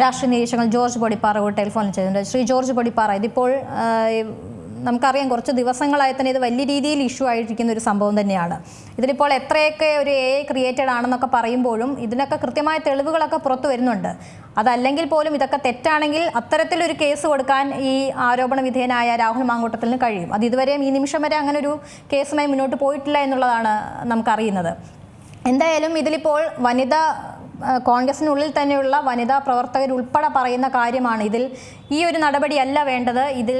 രാഷ്ട്രീയ നിരീക്ഷകൻ ജോർജ് പൊടിപ്പാറ കൂടി ടെലിഫോണിൽ ചെയ്തിട്ടുണ്ട് ശ്രീ ജോർജ് പൊടിപ്പാറ ഇതിപ്പോൾ നമുക്കറിയാം കുറച്ച് ദിവസങ്ങളായി തന്നെ ഇത് വലിയ രീതിയിൽ ഇഷ്യൂ ആയിരിക്കുന്ന ഒരു സംഭവം തന്നെയാണ്. ഇതിലിപ്പോൾ എത്രയൊക്കെ ഒരു എ ക്രിയേറ്റഡ് ആണെന്നൊക്കെ പറയുമ്പോഴും ഇതിനൊക്കെ കൃത്യമായ തെളിവുകളൊക്കെ പുറത്തു വരുന്നുണ്ട്. അതല്ലെങ്കിൽ പോലും ഇതൊക്കെ തെറ്റാണെങ്കിൽ അത്തരത്തിലൊരു കേസ് കൊടുക്കാൻ ഈ ആരോപണ വിധേയനായ രാഹുൽ മാങ്കൂട്ടത്തിന് കഴിയും. അത് ഇതുവരെയും ഈ നിമിഷം വരെ അങ്ങനെ ഒരു കേസുമായി മുന്നോട്ട് പോയിട്ടില്ല എന്നുള്ളതാണ് നമുക്കറിയുന്നത്. എന്തായാലും ഇതിലിപ്പോൾ വനിത കോൺഗ്രസിനുള്ളിൽ തന്നെയുള്ള വനിതാ പ്രവർത്തകർ ഉൾപ്പെടെ പറയുന്ന കാര്യമാണ്. ഇതിൽ ഈ ഒരു നടപടിയല്ല വേണ്ടത്. ഇതിൽ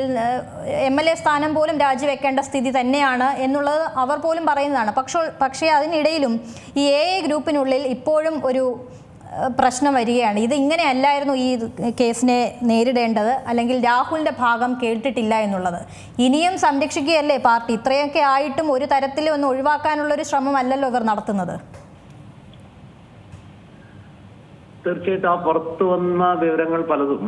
എം എൽ എ സ്ഥാനം പോലും രാജിവെക്കേണ്ട സ്ഥിതി തന്നെയാണ് എന്നുള്ളത് അവർ പോലും പറയുന്നതാണ്. പക്ഷേ പക്ഷേ അതിനിടയിലും ഈ എ എ ഗ്രൂപ്പിനുള്ളിൽ ഇപ്പോഴും ഒരു പ്രശ്നം വരികയാണ്. ഇത് ഇങ്ങനെയല്ലായിരുന്നു ഈ കേസിനെ നേരിടേണ്ടത് അല്ലെങ്കിൽ രാഹുലിന്റെ ഭാഗം കേട്ടിട്ടില്ല എന്നുള്ളത്. ഇനിയും സംരക്ഷിക്കുകയല്ലേ പാർട്ടി? ഇത്രയൊക്കെ ആയിട്ടും ഒരു തരത്തിലും ഒന്ന് ഒഴിവാക്കാനുള്ളൊരു ശ്രമമല്ലല്ലോ ഇവർ നടത്തുന്നത്. തീർച്ചയായിട്ടും ആ പുറത്തു വന്ന വിവരങ്ങൾ പലതും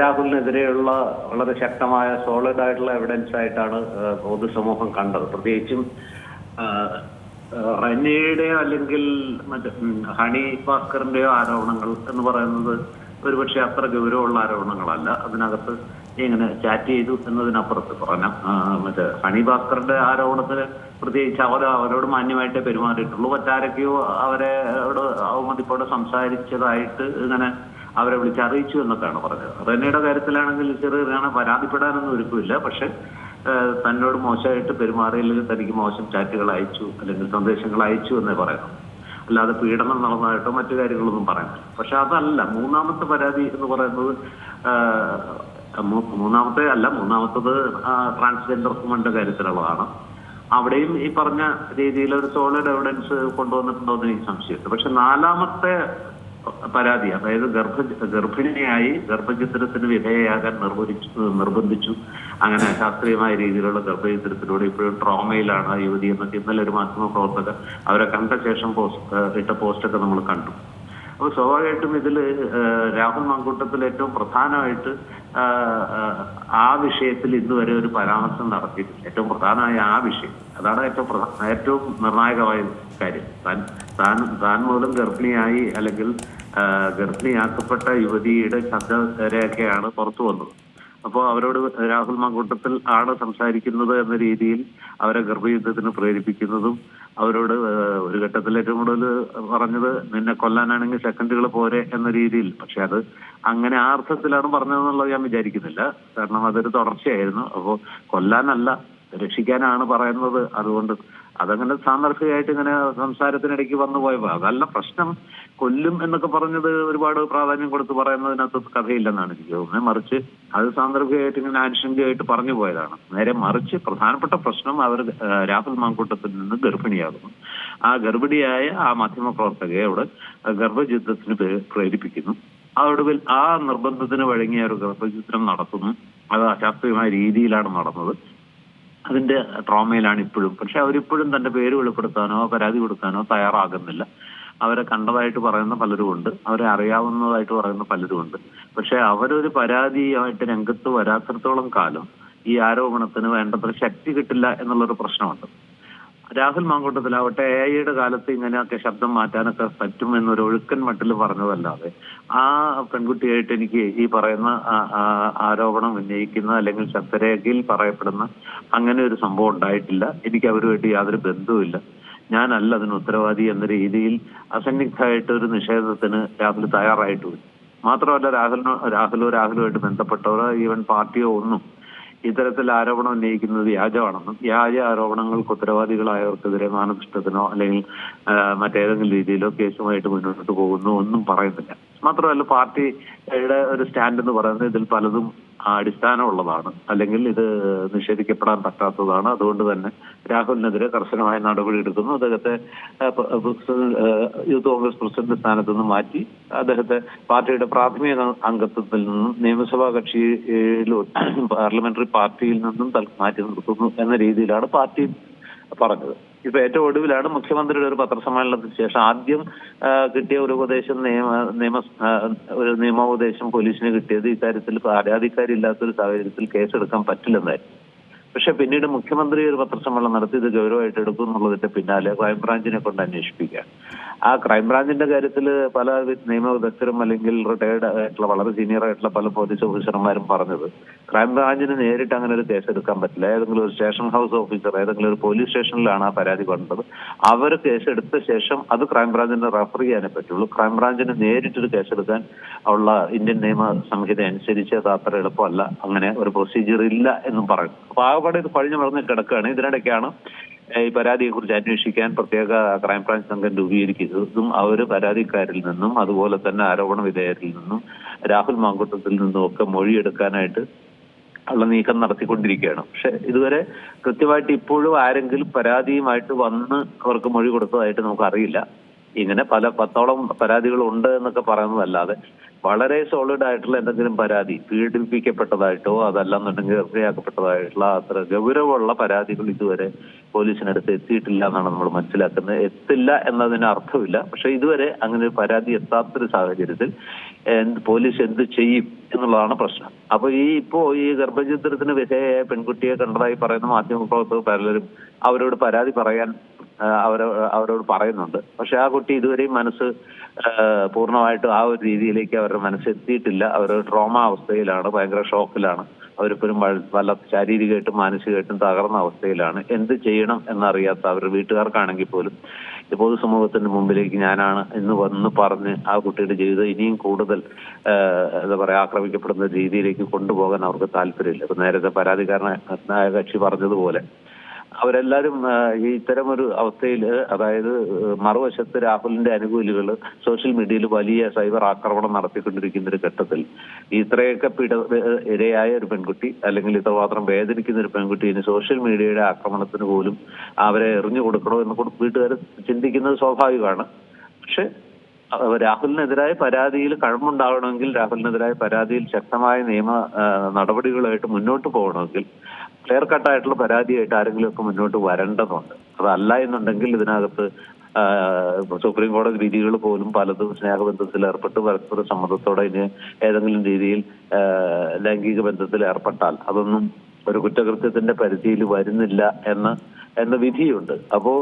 രാഹുലിനെതിരെയുള്ള വളരെ ശക്തമായ സോളിഡ് ആയിട്ടുള്ള എവിഡൻസ് ആയിട്ടാണ് പൊതുസമൂഹം കണ്ടത്. പ്രത്യേകിച്ചും ആ, അല്ലെങ്കിൽ മറ്റേ ഹണി ഭാസ്കറിന്റെയോ ആരോപണങ്ങൾ എന്ന് പറയുന്നത് ഒരുപക്ഷെ അത്ര ഗൗരവമുള്ള ആരോപണങ്ങളല്ല. അതിനകത്ത് ഇങ്ങനെ ചാറ്റ് ചെയ്തു എന്നതിനപ്പുറത്ത് പറഞ്ഞ മറ്റേ ഹണി ഭാസ്കറിന്റെ ആരോപണത്തിന് പ്രത്യേകിച്ച് അവർ അവരോട് മാന്യമായിട്ടേ പെരുമാറിയിട്ടുള്ളൂ. മറ്റാരൊക്കെയോ അവരെ അവമതിപ്പോടെ സംസാരിച്ചതായിട്ട് ഇങ്ങനെ അവരെ വിളിച്ച് അറിയിച്ചു എന്നൊക്കെയാണ് പറഞ്ഞത്. റെനയുടെ കാര്യത്തിലാണെങ്കിൽ ചെറിയ പരാതിപ്പെടാനൊന്നും ഒരുക്കില്ല പക്ഷെ തന്നോട് മോശമായിട്ട് പെരുമാറിയില്ലെങ്കിൽ തനിക്ക് മോശം ചാറ്റുകൾ അയച്ചു അല്ലെങ്കിൽ സന്ദേശങ്ങൾ അയച്ചു എന്നേ പറയുന്നു അല്ലാതെ പീഡനം നടന്നതായിട്ടോ മറ്റു കാര്യങ്ങളൊന്നും പറയുന്നില്ല പക്ഷെ അതല്ല മൂന്നാമത്തെ പരാതി എന്ന് പറയുന്നത് മൂന്നാമത്തെ അല്ല മൂന്നാമത്തത് ട്രാൻസ്ജെൻഡർ വുമന്റെ കാര്യത്തിലുള്ളതാണ്. അവിടെയും ഈ പറഞ്ഞ രീതിയിൽ ഒരു സോളിഡ് എവിഡൻസ് കൊണ്ടുവന്നിട്ടുണ്ടോ എന്ന് എനിക്ക് സംശയമുണ്ട്. പക്ഷെ നാലാമത്തെ പരാതി അതായത് ഗർഭ ഗർഭിണിയായി ഗർഭചിത്രത്തിന് വിധേയയാകാൻ നിർവഹിച്ചു നിർബന്ധിച്ചു. അങ്ങനെ ശാസ്ത്രീയമായ രീതിയിലുള്ള ഗർഭചിത്രത്തിലൂടെ ഇപ്പോഴും ട്രോമയിലാണ് യുവതി എന്നൊക്കെ ഇന്നലെ ഒരു മാധ്യമ പ്രവർത്തകർ അവരെ കണ്ട ശേഷം പോസ്റ്റ് ഇട്ട പോസ്റ്റൊക്കെ നമ്മൾ കണ്ടു. അപ്പൊ സ്വാഭാവികമായിട്ടും ഇതിൽ രാഹുൽ മങ്കൂട്ടത്തിൽ ഏറ്റവും പ്രധാനമായിട്ട് ആ, വിഷയത്തിൽ ഇന്നുവരെ ഒരു പരാമർശം നടത്തിയിട്ടില്ല. ഏറ്റവും പ്രധാനമായ ആ വിഷയം. അതാണ് ഏറ്റവും പ്രധാന ഏറ്റവും നിർണായകമായ കാര്യം. താൻ താൻ താൻ മൂലം ഗർഭിണിയായി അല്ലെങ്കിൽ ഗർഭിണിയാക്കപ്പെട്ട യുവതിയുടെ ശബ്ദരേഖയാണ് പുറത്തു വന്നത്. അപ്പോൾ അവരോട് രാഹുൽ മങ്കൂട്ടത്തിൽ ആണ് സംസാരിക്കുന്നത് എന്ന രീതിയിൽ അവരെ ഗർഭയുദ്ധത്തിന് പ്രേരിപ്പിക്കുന്നതും അവരോട് ഒരു ഘട്ടത്തിൽ ഏറ്റവും കൂടുതൽ പറഞ്ഞത് നിന്നെ കൊല്ലാനാണെങ്കിൽ സെക്കൻഡുകൾ പോരെ എന്ന രീതിയിൽ. പക്ഷെ അത് അങ്ങനെ ആ അർത്ഥത്തിലാണ് പറഞ്ഞതെന്നുള്ളത് ഞാൻ വിചാരിക്കുന്നില്ല. കാരണം അതൊരു തുടർച്ചയായിരുന്നു. അപ്പോൾ കൊല്ലാനല്ല രക്ഷിക്കാനാണ് പറയുന്നത്. അതുകൊണ്ട് അതങ്ങനെ സാന്ദർഭികമായിട്ട് ഇങ്ങനെ സംസാരത്തിനിടയ്ക്ക് വന്നു പോയപ്പോ അതല്ല പ്രശ്നം. കൊല്ലും എന്നൊക്കെ പറഞ്ഞത് ഒരുപാട് പ്രാധാന്യം കൊടുത്ത് പറയുന്നതിനകത്ത് കഥയില്ലെന്നാണ് എനിക്ക് തോന്നുന്നത്. മറിച്ച് അത് സാന്ദർഭികമായിട്ട് ഇങ്ങനെ ആനുഷംഗികമായിട്ട് പറഞ്ഞു പോയതാണ്. നേരെ മറിച്ച് പ്രധാനപ്പെട്ട പ്രശ്നം അവർ രാഹുൽ മാങ്കൂട്ടത്തിൽ നിന്ന് ഗർഭിണിയാകുന്നു. ആ ഗർഭിണിയായ ആ മാധ്യമ പ്രവർത്തകയെ അവിടെ ഗർഭചിത്രത്തിന് പ്രേരിപ്പിക്കുന്നു. ആ ആ നിർബന്ധത്തിന് വഴങ്ങിയ ഒരു ഗർഭചിത്രം നടത്തുന്നു. അത് അശാസ്ത്രീയമായ രീതിയിലാണ് നടന്നത്. അതിന്റെ ട്രോമയിലാണ് ഇപ്പോഴും. പക്ഷെ അവരിപ്പോഴും തന്റെ പേര് വെളിപ്പെടുത്താനോ പരാതി കൊടുക്കാനോ തയ്യാറാകുന്നില്ല. അവരെ കണ്ടതായിട്ട് പറയുന്ന പലരും ഉണ്ട് അവരെ അറിയാവുന്നതായിട്ട് പറയുന്ന പലരും ഉണ്ട് പക്ഷെ അവരൊരു പരാതിയായിട്ട് രംഗത്ത് വരാത്തിടത്തോളം കാലം ഈ ആരോപണത്തിന് വേണ്ടത്ര ശക്തി കിട്ടില്ല എന്നുള്ളൊരു പ്രശ്നമുണ്ട്. രാഹുൽ മാങ്കൂട്ടത്തിലാവട്ടെ എ ഐയുടെ കാലത്ത് ഇങ്ങനെയൊക്കെ ശബ്ദം മാറ്റാനൊക്കെ പറ്റും എന്നൊരു ഒഴുക്കൻ മട്ടിൽ പറഞ്ഞതല്ലാതെ ആ പെൺകുട്ടിയായിട്ട് എനിക്ക് ഈ പറയുന്ന ആരോപണം ഉന്നയിക്കുന്ന അല്ലെങ്കിൽ ശബ്ദരേഖയിൽ പറയപ്പെടുന്ന അങ്ങനെ ഒരു സംഭവം ഉണ്ടായിട്ടില്ല. എനിക്ക് അവരുമായിട്ട് യാതൊരു ബന്ധവുമില്ല. ഞാനല്ല അതിന് ഉത്തരവാദി എന്ന രീതിയിൽ അസന്നിഗ്ധമായിട്ട് ഒരു നിഷേധത്തിന് രാഹുൽ തയ്യാറായിട്ടുണ്ട്. മാത്രമല്ല രാഹുലിനോ രാഹുലോ രാഹുലുമായിട്ട് ബന്ധപ്പെട്ടവരോ ഈവൻ പാർട്ടിയോ ഒന്നും ഇത്തരത്തിൽ ആരോപണം ഉന്നയിക്കുന്നത് വ്യാജമാണെന്നും വ്യാജ ആരോപണങ്ങൾക്ക് ഉത്തരവാദികളായവർക്കെതിരെ മാനനഷ്ടത്തിനോ അല്ലെങ്കിൽ മറ്റേതെങ്കിലും രീതിയിലോ കേസുമായിട്ട് മുന്നോട്ട് പോകുന്നു ഒന്നും പറയുന്നില്ല. മാത്രമല്ല പാർട്ടിയുടെ ഒരു സ്റ്റാൻഡ് എന്ന് പറയുന്നത് ഇതിൽ പലതും അടിസ്ഥാനമുള്ളതാണ്. അല്ലെങ്കിൽ ഇത് നിഷേധിക്കപ്പെടാൻ പറ്റാത്തതാണ്. അതുകൊണ്ട് തന്നെ രാഹുലിനെതിരെ കർശനമായ നടപടി എടുക്കുന്നു. അദ്ദേഹത്തെ യൂത്ത് കോൺഗ്രസ് പ്രസിഡന്റ് സ്ഥാനത്ത് നിന്ന് മാറ്റി അദ്ദേഹത്തെ പാർട്ടിയുടെ പ്രാഥമിക അംഗത്വത്തിൽ നിന്നും നിയമസഭാ കക്ഷിയിൽ പാർലമെന്ററി പാർട്ടിയിൽ നിന്നും മാറ്റി നിർത്തുന്നു എന്ന രീതിയിലാണ് പാർട്ടി പറഞ്ഞത്. ഇപ്പൊ ഏറ്റവും ഒടുവിലാണ് മുഖ്യമന്ത്രിയുടെ ഒരു പത്രസമ്മേളനത്തിന് ശേഷം ആദ്യം കിട്ടിയ ഒരു ഉപദേശം നിയമ നിയമ ഒരു നിയമോപദേശം പോലീസിന് കിട്ടിയത് ഇക്കാര്യത്തിൽ പരാതിക്കാരില്ലാത്തൊരു സാഹചര്യത്തിൽ കേസെടുക്കാൻ പറ്റില്ലെന്നായിരുന്നു. പക്ഷെ പിന്നീട് മുഖ്യമന്ത്രി ഒരു പത്രസമ്മേളനം നടത്തി ഇത് ഗൗരവമായിട്ട് എടുക്കും എന്നുള്ളതിന്റെ പിന്നാലെ ക്രൈംബ്രാഞ്ചിനെ കൊണ്ട് അന്വേഷിപ്പിക്കുക ആ ക്രൈംബ്രാഞ്ചിന്റെ കാര്യത്തിൽ പല നിയമവിദഗ്ധരും അല്ലെങ്കിൽ റിട്ടയർഡ് ആയിട്ടുള്ള വളരെ സീനിയർ ആയിട്ടുള്ള പല പോലീസ് ഓഫീസർമാരും പറഞ്ഞത്. ക്രൈംബ്രാഞ്ചിന് നേരിട്ട് അങ്ങനെ ഒരു കേസ് എടുക്കാൻ പറ്റില്ല. ഏതെങ്കിലും ഒരു സ്റ്റേഷൻ ഹൗസ് ഓഫീസർ ഏതെങ്കിലും ഒരു പോലീസ് സ്റ്റേഷനിലാണ് ആ പരാതി കൊണ്ടത് അവർ കേസ് എടുത്ത ശേഷം അത് ക്രൈംബ്രാഞ്ചിന് റെഫർ ചെയ്യാനേ പറ്റുള്ളൂ. ക്രൈംബ്രാഞ്ചിന് നേരിട്ടൊരു കേസ് എടുക്കാൻ ഉള്ള ഇന്ത്യൻ നിയമ സംഹിത അനുസരിച്ച് അത് അത്ര എളുപ്പമല്ല. അങ്ങനെ ഒരു പ്രൊസീജിയർ ഇല്ല എന്നും പറഞ്ഞു അപ്പൊ ആകപ്പാടെ ഇത് പഴിഞ്ഞു മറന്ന് കിടക്കുകയാണ്. ഇതിനിടയ്ക്കാണ് ഈ പരാതിയെ കുറിച്ച് അന്വേഷിക്കാൻ പ്രത്യേക ക്രൈംബ്രാഞ്ച് സംഘം രൂപീകരിക്കുന്നതും അവർ പരാതിക്കാരിൽ നിന്നും അതുപോലെ തന്നെ ആരോപണ വിധേയരിൽ നിന്നും രാഹുൽ മാങ്കുട്ടത്തിൽ നിന്നും ഒക്കെ മൊഴിയെടുക്കാനായിട്ട് ഉള്ള നീക്കം നടത്തിക്കൊണ്ടിരിക്കുകയാണ്. പക്ഷെ ഇതുവരെ കൃത്യമായിട്ട് ഇപ്പോഴും ആരെങ്കിലും പരാതിയുമായിട്ട് വന്ന് അവർക്ക് മൊഴി കൊടുത്തതായിട്ട് നമുക്ക് അറിയില്ല ഇങ്ങനെ പല പത്തോളം പരാതികൾ ഉണ്ട് എന്നൊക്കെ പറയുന്നതല്ലാതെ വളരെ സോളിഡ് ആയിട്ടുള്ള എന്തെങ്കിലും പരാതി പീഡിപ്പിക്കപ്പെട്ടതായിട്ടോ അതല്ലെന്നുണ്ടെങ്കിൽ ഇരയാക്കപ്പെട്ടതായിട്ടുള്ള അത്ര ഗൗരവമുള്ള പരാതികൾ ഇതുവരെ പോലീസിനടുത്ത് എത്തിയിട്ടില്ല എന്നാണ് നമ്മൾ മനസ്സിലാക്കുന്നത്. എത്തില്ല എന്നതിന് അർത്ഥമില്ല. പക്ഷെ ഇതുവരെ അങ്ങനെ ഒരു പരാതി എത്താത്തൊരു സാഹചര്യത്തിൽ പോലീസ് എന്ത് ചെയ്യും എന്നുള്ളതാണ് പ്രശ്നം. അപ്പൊ ഈ ഇപ്പോ ഈ ഗർഭചിത്രത്തിന് വിധേയയായ പെൺകുട്ടിയെ കണ്ടതായി പറയുന്ന മാധ്യമപ്രവർത്തകർ പലരും അവരോട് പരാതി പറയാൻ ആ, അവരോട് പറയുന്നുണ്ട്. പക്ഷെ ആ കുട്ടി ഇതുവരെയും മനസ്സ് പൂർണമായിട്ടും ആ ഒരു രീതിയിലേക്ക് അവരുടെ മനസ്സ് എത്തിയിട്ടില്ല അവർ ട്രോമ അവസ്ഥയിലാണ് ഭയങ്കര ഷോക്കിലാണ്. അവരിപ്പോഴും വല്ല ശാരീരികമായിട്ടും മാനസികമായിട്ടും തകർന്ന അവസ്ഥയിലാണ്. എന്ത് ചെയ്യണം എന്നറിയാത്ത അവരുടെ വീട്ടുകാർക്കാണെങ്കിൽ പോലും പൊതുസമൂഹത്തിന്റെ മുമ്പിലേക്ക് ഞാനാണ് എന്ന് വന്ന് പറഞ്ഞ് ആ കുട്ടിയുടെ ജീവിതം ഇനിയും കൂടുതൽ എന്താ പറയാ ആക്രമിക്കപ്പെടുന്ന രീതിയിലേക്ക് കൊണ്ടുപോകാൻ അവർക്ക് താല്പര്യമില്ല. നേരത്തെ പരാതിക്കാരനായ കക്ഷി പറഞ്ഞതുപോലെ അവരെല്ലാരും ഇത്തരമൊരു അവസ്ഥയിൽ അതായത് മറുവശത്ത് രാഹുലിന്റെ അനുകൂലികൾ സോഷ്യൽ മീഡിയയിൽ വലിയ സൈബർ ആക്രമണം നടത്തിക്കൊണ്ടിരിക്കുന്ന ഒരു ഘട്ടത്തിൽ ഇത്രയൊക്കെ പിട ഇരയായ ഒരു പെൺകുട്ടി അല്ലെങ്കിൽ ഇത്രമാത്രം വേദനിക്കുന്ന ഒരു പെൺകുട്ടി ഇനി സോഷ്യൽ മീഡിയയുടെ ആക്രമണത്തിന് പോലും അവരെ എറിഞ്ഞു കൊടുക്കണോ എന്ന് വീട്ടുകാർ ചിന്തിക്കുന്നത് സ്വാഭാവികമാണ്. പക്ഷെ രാഹുലിനെതിരായ പരാതിയിൽ കഴമ്പുണ്ടാവണമെങ്കിൽ രാഹുലിനെതിരായ പരാതിയിൽ ശക്തമായ നിയമ നടപടികളായിട്ട് മുന്നോട്ട് പോകണമെങ്കിൽ ക്ലിയർ കട്ടായിട്ടുള്ള പരാതിയായിട്ട് ആരെങ്കിലും ഒക്കെ മുന്നോട്ട് വരേണ്ടതുണ്ട്. അതല്ല എന്നുണ്ടെങ്കിൽ ഇതിനകത്ത് സുപ്രീം കോടതി വിധികൾ പോലും പലതും സ്നേഹബന്ധത്തിൽ ഏർപ്പെട്ട് പരസ്പര സമ്മതത്തോടെ ഇനി ഏതെങ്കിലും രീതിയിൽ ലൈംഗിക ബന്ധത്തിൽ ഏർപ്പെട്ടാൽ അതൊന്നും ഒരു കുറ്റകൃത്യത്തിന്റെ പരിധിയിൽ വരുന്നില്ല എന്ന എന്ന വിധിയുണ്ട്. അപ്പോ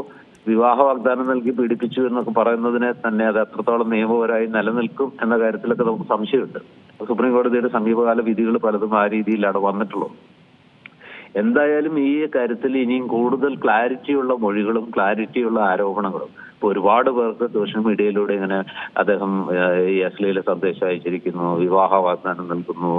വിവാഹ വാഗ്ദാനം നൽകി പീഡിപ്പിച്ചു എന്നൊക്കെ പറയുന്നതിനെ തന്നെ അത് എത്രത്തോളം നിയമപരമായി നിലനിൽക്കും എന്ന കാര്യത്തിലൊക്കെ നമുക്ക് സംശയമുണ്ട്. സുപ്രീം കോടതിയുടെ സമീപകാല വിധികൾ പലതും ആ രീതിയിലാണ് വന്നിട്ടുള്ളത്. എന്തായാലും ഈ കാര്യത്തിൽ ഇനിയും കൂടുതൽ ക്ലാരിറ്റിയുള്ള മൊഴികളും ക്ലാരിറ്റിയുള്ള ആരോപണങ്ങളും. ഇപ്പൊ ഒരുപാട് പേർക്ക് സോഷ്യൽ മീഡിയയിലൂടെ ഇങ്ങനെ അദ്ദേഹം ഈ അശ്ലീല സന്ദേശം അയച്ചിരിക്കുന്നു വിവാഹ വാഗ്ദാനം നൽകുന്നു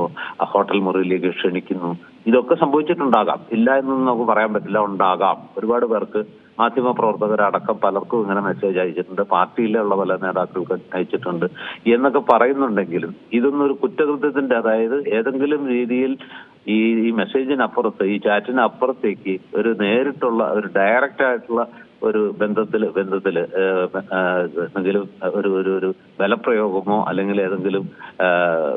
ഹോട്ടൽ മുറിയിലേക്ക് ക്ഷണിക്കുന്നു. ഇതൊക്കെ സംഭവിച്ചിട്ടുണ്ടാകാം. ഇല്ല എന്നൊന്നും നമുക്ക് പറയാൻ പറ്റില്ല. ഉണ്ടാകാം. ഒരുപാട് പേർക്ക് മാധ്യമ പ്രവർത്തകരടക്കം പലർക്കും ഇങ്ങനെ മെസ്സേജ് അയച്ചിട്ടുണ്ട്. പാർട്ടിയിലുള്ള പല നേതാക്കൾക്ക് അയച്ചിട്ടുണ്ട്. എന്നൊക്കെ പറയുന്നുണ്ടെങ്കിലും ഇതൊന്നും ഒരു കുറ്റകൃത്യത്തിന്റെ അതായത് ഏതെങ്കിലും രീതിയിൽ ഈ ഈ മെസ്സേജിനപ്പുറത്ത് ഈ ചാറ്റിനപ്പുറത്തേക്ക് ഒരു നേരിട്ടുള്ള ഒരു ഡയറക്റ്റ് ആയിട്ടുള്ള ഒരു ബന്ധത്തിൽ ബന്ധത്തിൽ എന്തെങ്കിലും ഒരു ഒരു ഒരു ബലപ്രയോഗമോ അല്ലെങ്കിൽ ഏതെങ്കിലും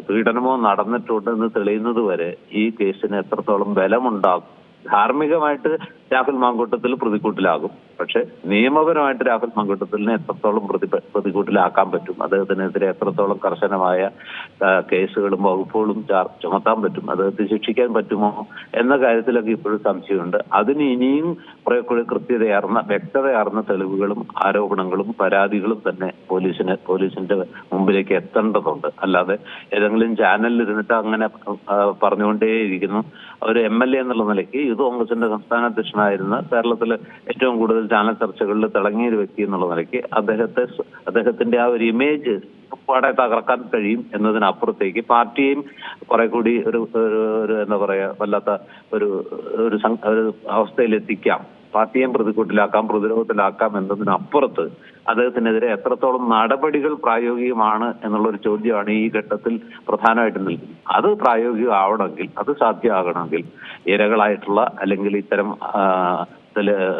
പീഡനമോ പീഡനമോ നടന്നിട്ടുണ്ടെന്ന് തെളിയുന്നത് വരെ ഈ കേസിന് എത്രത്തോളം ബലമുണ്ടാകും? ധാർമ്മികമായിട്ട് രാഹുൽ മാങ്കൂട്ടത്തിൽ പ്രതിക്കൂട്ടിലാകും. പക്ഷെ നിയമപരമായിട്ട് രാഹുൽ മാങ്കൂട്ടത്തിലിനെ എത്രത്തോളം പ്രതി പ്രതികൂട്ടിലാക്കാൻ പറ്റും? അദ്ദേഹത്തിനെതിരെ എത്രത്തോളം കർശനമായ കേസുകളും വകുപ്പുകളും ചുമത്താൻ പറ്റും? അദ്ദേഹത്തെ ശിക്ഷിക്കാൻ പറ്റുമോ എന്ന കാര്യത്തിലൊക്കെ ഇപ്പോഴും സംശയമുണ്ട്. അതിന് ഇനിയും കൃത്യതയാർന്ന വ്യക്തതയാർന്ന തെളിവുകളും ആരോപണങ്ങളും പരാതികളും തന്നെ പോലീസിന് പോലീസിന്റെ മുമ്പിലേക്ക് എത്തേണ്ടതുണ്ട്. അല്ലാതെ ഏതെങ്കിലും ചാനലിൽ ഇരുന്നിട്ട് അങ്ങനെ പറഞ്ഞുകൊണ്ടേയിരിക്കുന്നു. ഒരു എം എൽ എ എന്നുള്ള നിലയ്ക്ക് യൂത്ത് കോൺഗ്രസിന്റെ സംസ്ഥാന അധ്യക്ഷനായിരുന്ന കേരളത്തിലെ ഏറ്റവും കൂടുതൽ ചാനൽ ചർച്ചകളിൽ തിളങ്ങിയ ഒരു വ്യക്തി എന്നുള്ള നിലയ്ക്ക് അദ്ദേഹത്തെ അദ്ദേഹത്തിന്റെ ആ ഒരു ഇമേജ് പാടെ തകർക്കാൻ കഴിയും എന്നതിനപ്പുറത്തേക്ക് പാർട്ടിയെയും കുറെ കൂടി ഒരു ഒരു എന്താ പറയാ വല്ലാത്ത ഒരു ഒരു അവസ്ഥയിലെത്തിക്കാം. പാർട്ടിയെയും പ്രതികൂട്ടിലാക്കാം പ്രതിരോധത്തിലാക്കാം എന്നതിനപ്പുറത്ത് അദ്ദേഹത്തിനെതിരെ എത്രത്തോളം നടപടികൾ പ്രായോഗികമാണ് എന്നുള്ള ഒരു ചോദ്യമാണ് ഈ ഘട്ടത്തിൽ പ്രധാനമായിട്ടും നിൽക്കുന്നത്. അത് പ്രായോഗികമാവണമെങ്കിൽ അത് സാധ്യമാകണമെങ്കിൽ ഇരകളായിട്ടുള്ള അല്ലെങ്കിൽ ഇത്തരം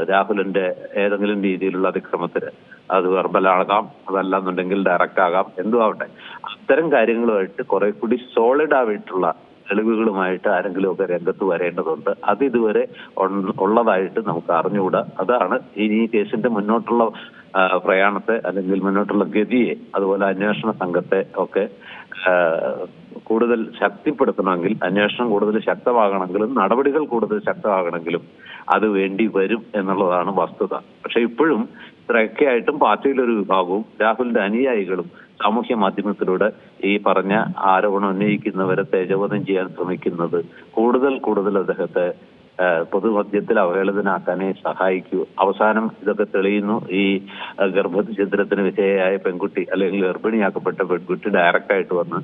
രാഹുലിന്റെ ഏതെങ്കിലും രീതിയിലുള്ള അതിക്രമത്തിന് അത് വെർബലാകാം അതല്ലാന്നുണ്ടെങ്കിൽ ഡയറക്റ്റ് ആകാം എന്തും ആവട്ടെ അത്തരം കാര്യങ്ങളുമായിട്ട് കുറെ കൂടി സോളിഡ് ആയിട്ടുള്ള തെളിവുകളുമായിട്ട് ആരെങ്കിലും ഒക്കെ രംഗത്ത് വരേണ്ടതുണ്ട്. അത് ഇതുവരെ ഉള്ളതായിട്ട് നമുക്ക് അറിഞ്ഞുകൂടാ. അതാണ് ഇനി ഈ കേസിന്റെ മുന്നോട്ടുള്ള പ്രയാണത്തെ അല്ലെങ്കിൽ മുന്നോട്ടുള്ള ഗതിയെ അതുപോലെ അന്വേഷണ സംഘത്തെ ഒക്കെ കൂടുതൽ ശക്തിപ്പെടുത്തണമെങ്കിൽ അന്വേഷണം കൂടുതൽ ശക്തമാകണമെങ്കിലും നടപടികൾ കൂടുതൽ ശക്തമാകണമെങ്കിലും അത് വേണ്ടി വരും എന്നുള്ളതാണ് വസ്തുത. പക്ഷെ ഇപ്പോഴും ഇത്രയൊക്കെ ആയിട്ടും പാർട്ടിയിലൊരു വിഭാഗവും രാഹുലിന്റെ അനുയായികളും സാമൂഹ്യ മാധ്യമത്തിലൂടെ ഈ പറഞ്ഞ ആരോപണം ഉന്നയിക്കുന്നവരെ തേജോവധം ചെയ്യാൻ ശ്രമിക്കുന്നത് കൂടുതൽ കൂടുതൽ അദ്ദേഹത്തെ പൊതുമധ്യത്തിൽ അവഹേളിതനാക്കാനേ സഹായിക്കൂ. അവസാനം ഇതൊക്കെ തെളിയുന്നു. ഈ ഗർഭഛിദ്രത്തിന് വിധേയയായ പെൺകുട്ടി അല്ലെങ്കിൽ ഗർഭിണിയാക്കപ്പെട്ട പെൺകുട്ടി ഡയറക്റ്റ് ആയിട്ട് വന്ന്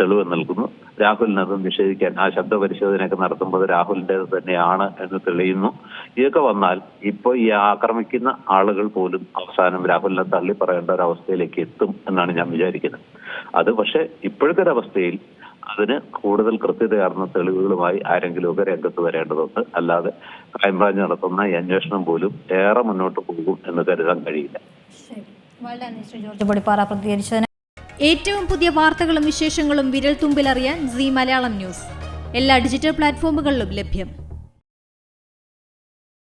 തെളിവ് നൽകുന്നു. രാഹുലിന് അത് നിഷേധിക്കാൻ ആ ശബ്ദ പരിശോധനയൊക്കെ നടത്തുമ്പോൾ രാഹുലിന്റെ തന്നെയാണ് എന്ന് തെളിയുന്നു. ഇതൊക്കെ വന്നാൽ ഇപ്പൊ ഈ ആക്രമിക്കുന്ന ആളുകൾ പോലും അവസാനം രാഹുലിനെ തള്ളി പറയേണ്ട ഒരു അവസ്ഥയിലേക്ക് എത്തും എന്നാണ് ഞാൻ വിചാരിക്കുന്നത്. അത് പക്ഷേ ഇപ്പോഴത്തെ ഒരു അവസ്ഥയിൽ അതിന് കൂടുതൽ കൃത്യതയാർന്ന തെളിവുകളുമായി ആരെങ്കിലുമൊക്കെ രംഗത്ത് വരേണ്ടതുണ്ട്. അല്ലാതെ ക്രൈംബ്രാഞ്ച് നടത്തുന്ന ഈ അന്വേഷണം പോലും ഏറെ മുന്നോട്ട് പോകും എന്ന് കരുതാൻ കഴിയില്ല. വളരെ നന്ദി ജോർജ് പൊടിപ്പാറ പ്രതികരിച്ചതിന്. ഏറ്റവും പുതിയ വാർത്തകളും വിശേഷങ്ങളും വിരൽ തുമ്പിലറിയാൻ സി മലയാളം ന്യൂസ്. എല്ലാ ഡിജിറ്റൽ പ്ലാറ്റ്ഫോമുകളിലും ലഭ്യം.